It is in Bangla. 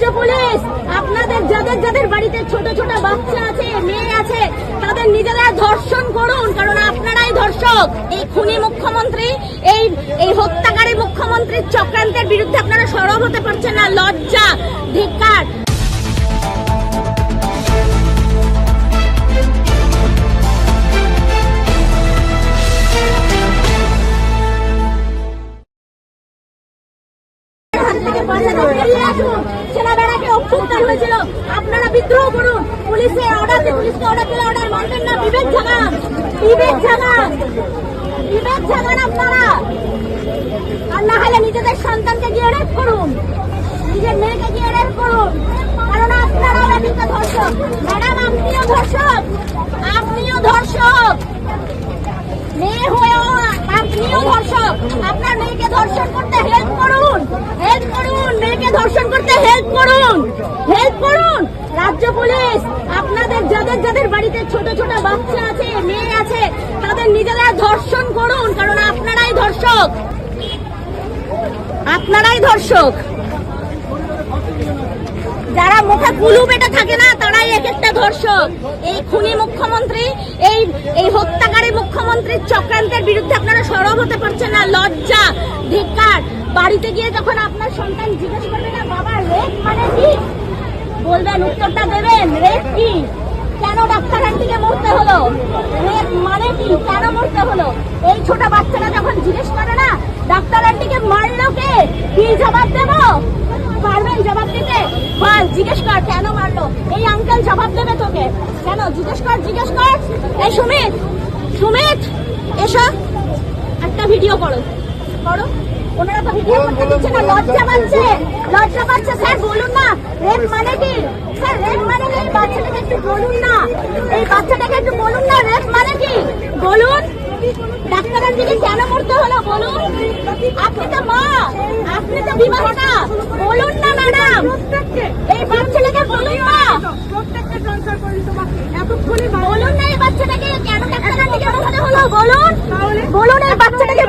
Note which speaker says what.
Speaker 1: রাজ্য পুলিশ, আপনাদের যাদের যাদের বাড়িতে ছোট ছোট বাচ্চা আছে, মেয়ে আছে, তাদের নিজেরা ধর্ষণ করুন, কারণ আপনারাই ধর্ষক। এই খুনি মুখ্যমন্ত্রী, এই এই হত্যাকারী মুখ্যমন্ত্রীর চক্রান্তের বিরুদ্ধে আপনারা সরব হতে পারছেন না। লজ্জা, ধিক্কার। থেকে আপনারা বিদ্রোহ করুন। পুলিশে অর্ডার পুলিশকে অর্ডার দিলে অর্ডার মানবেন না। বিবেক জাগান বিবেক জাগান বিবেক জাগান আপনারা। আর না হলে নিজেদের সন্তানকে গিয়ে রেপ করুন। নিজের মেয়েকে গিয়ে রেপ করুন। ধর্ষক। ম্যাডাম, আপনিও ধর্ষক। আপনিও ধর্ষক। মেয়ে হয়েও আপনিও ধর্ষক আপনার মেয়েকে ধর্ষণ করতে হেল্প করুন হেল্প করুন মেয়েকে ধর্ষণ করতে হেল্প করুন! হেল্প করুন! রাজ্য পুলিশ, আপনাদের যাদের যাদের বাড়িতে ছোট ছোট বাচ্চা আছে, মেয়ে আছে, তাদের নিজেরা ধর্ষণ করুন, কারণ আপনারাই ধর্ষক। আপনারাই ধর্ষক। যারা মুখে কুলু বেটে থাকে না, তারাই এক একটা ধর্ষক। এই খুনি মুখ্যমন্ত্রী, এই এই হত্যাকারী মুখ্যমন্ত্রীর চক্রান্তের বিরুদ্ধে আপনারা সরব হতে পারছেন না। লজ্জা, ধিক্কার। বাড়িতে গিয়ে যখন আপনার সন্তান জিজ্ঞেস করবে না, বাবা রেপ মানে কি? বলবেন, উত্তরটা দেবেন রেপ কি? কেন ডাক্তার আন্টিকে মরতে হলো? রেপ মানে কি? কেন মরতে হলো? এই ছোট বাচ্চারা যখন জিজ্ঞেস করে না, ডাক্তার আন্টিকে মারলো কে? কি জবাব দেবো? পারবেন জবাব দিতে? বল জিজ্ঞেস কর, কেন মারলো? এই আঙ্কেল জবাব দেবে তোকে। কেন? জিজ্ঞেস কর জিজ্ঞেস কর। এই সুমিত সুমিত, এসো। একটা ভিডিও করো করো ওনারা তো ভিডিও করতে দিচ্ছে না লজ্জা পাচ্ছে লজ্জা পাচ্ছে। স্যার বলুন না রেপ মানে কি? স্যার রেপ মানে এই বাচ্চাটাকে একটু বলুন না। এই বাচ্চাটাকে একটু বলুন না রেপ মানে কি? বলুন ডাক্তারের দিকে কেন মরতে হলো বলুন। আপনি তো মা আপনি তো বিবাহ না বলুন না ম্যাডাম। এই বাচ্চাটাকে বলুন না। বলুন না এই বাচ্চাটাকে কেন ডাক্তারের দিকে মরতে হলো বলুন। বলুন এই বাচ্চাটাকে